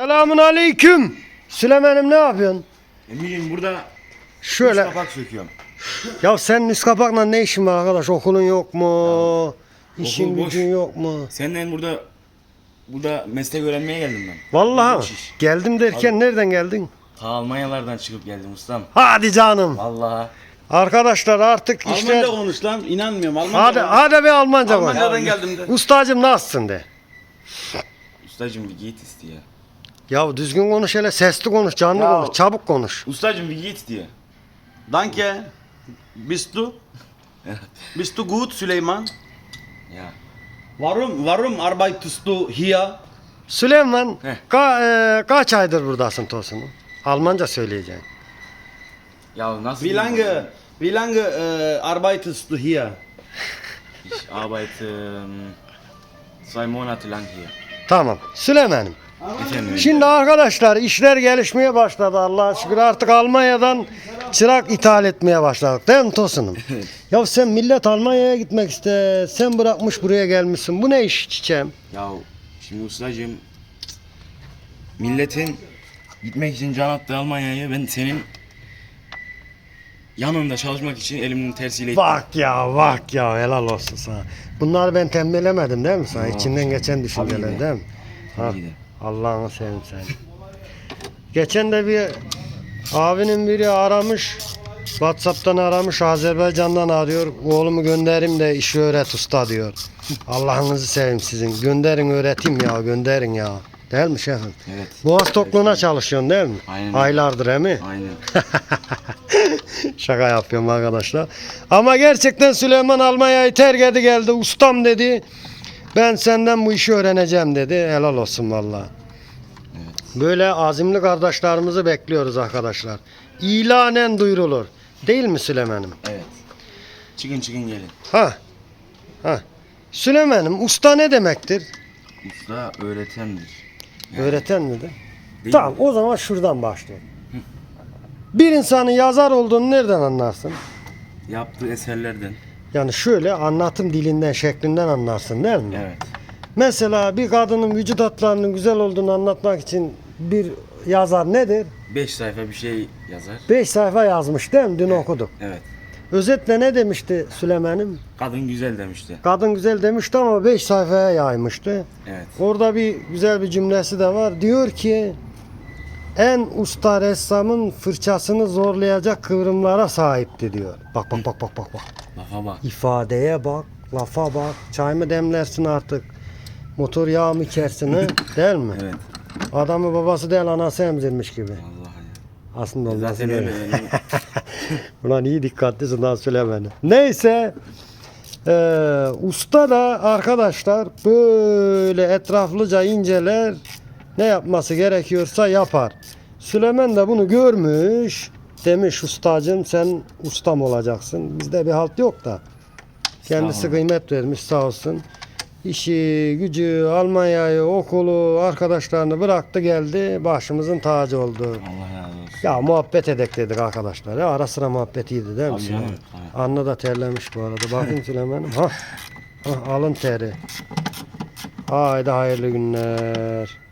Selamun aleyküm. Süleyman'ım ne yapıyorsun? Emir'im burada Şöyle. üç kapak söküyorum. Ya sen üst kapakla ne işin var arkadaş? Okulun yok mu? İşin okul boş. gücün yok mu? Senden burada burada meslek öğrenmeye geldim ben. Vallahi Boş iş. geldim derken nereden geldin? Ta Almanyalardan çıkıp geldim ustam. Hadi canım. Vallahi. Arkadaşlar artık işte Almanca konuş lan. İnanmıyorum. Almanca hadi konuş. hadi bir Almanca konuş. Almanca'dan geldim de. Ustacım nasılsın de. Ustacım bir git iste ya. Ya düzgün konuş hele sesli konuş canlı Ya. konuş çabuk konuş. Ustacım bir git diye. Danke. Bist du? Bist du gut Süleyman? Ya. Warum, warum arbeitest du hier? Süleyman Heh. ka, e, kaç aydır buradasın Tosun'um? Almanca söyleyeceksin. Ya nasıl Wie lange, wie lange äh, arbeitest du hier? Ich arbeite ähm, zwei Monate lang hier. Tamam. Süleyman'ım. Şimdi arkadaşlar işler gelişmeye başladı Allah'a şükür. Artık Almanya'dan çırak ithal etmeye başladık. Değil mi Tosun'um? ya sen millet Almanya'ya gitmek iste. Sen bırakmış buraya gelmişsin. Bu ne iş çiçeğim? Ya şimdi ustacım milletin gitmek için can attı Almanya'ya ben senin yanında çalışmak için elimin tersiyle ittim. Bak ya bak ya helal olsun sana. Bunları ben tembihlemedim değil mi sana? İçinden geçen düşünceler değil mi? Ha, Tabii ki de. Allah'ını seveyim seni. Geçen de bir abinin biri aramış. Whatsapp'tan aramış Azerbaycan'dan arıyor. Oğlumu gönderim de işi öğret usta diyor. Allah'ınızı seveyim sizin. Gönderin öğreteyim ya gönderin ya. Değil mi şefim? Evet. Boğaz tokluğuna çalışıyorsun değil mi? Aynen. Aylardır he mi? Aynen. Şaka yapıyorum arkadaşlar. Ama gerçekten Süleyman Almanya'yı terk geldi. Ustam dedi. Ben senden bu işi öğreneceğim dedi. Helal olsun valla. Böyle azimli kardeşlerimizi bekliyoruz arkadaşlar. İlanen duyurulur. Değil mi Süleyman'ım? Evet. Çıkın çıkın gelin. Ha. Ha. Süleyman'ım usta ne demektir? Usta öğretendir. Yani Öğreten midir? değil Tamam mi? o zaman şuradan başlayalım. Bir insanın yazar olduğunu nereden anlarsın? Yaptığı eserlerden. Yani şöyle anlatım dilinden, şeklinden anlarsın değil mi? Evet. Mesela bir kadının vücut hatlarının güzel olduğunu anlatmak için bir yazar nedir? 5 sayfa bir şey yazar. 5 sayfa yazmış değil mi? Dün okuduk. Evet. Özetle ne demişti Süleyman'ım? Kadın güzel demişti. Kadın güzel demişti ama 5 sayfaya yaymıştı. Evet. Orada bir güzel bir cümlesi de var. Diyor ki en usta ressamın fırçasını zorlayacak kıvrımlara sahipti diyor. Bak bak bak bak bak bak. Lafa bak. İfadeye bak, lafa bak. Çay mı demlersin artık? Motor yağı mı içersin ha? Değil mi? Evet. Adamı babası değil anası emzirmiş gibi. Allah ya. Aslında olması Zaten öyle. Ulan iyi dikkatlisin daha söylemeni. Neyse. eee, usta da arkadaşlar böyle etraflıca inceler. Ne yapması gerekiyorsa yapar. Süleyman da bunu görmüş. Demiş ustacım sen ustam olacaksın. Bizde bir halt yok da. Kendisi kıymet vermiş sağ olsun. İşi, gücü, Almanya'yı, okulu, arkadaşlarını bıraktı geldi. Başımızın tacı oldu. Allah razı olsun. Ya muhabbet edek dedik arkadaşlar. Ya ara sıra muhabbetiydi değil mi? Tabii canım, tabii. Anne da terlemiş bu arada. Bakın Süleyman'ım. Ha. ha. Alın teri. Haydi hayırlı günler.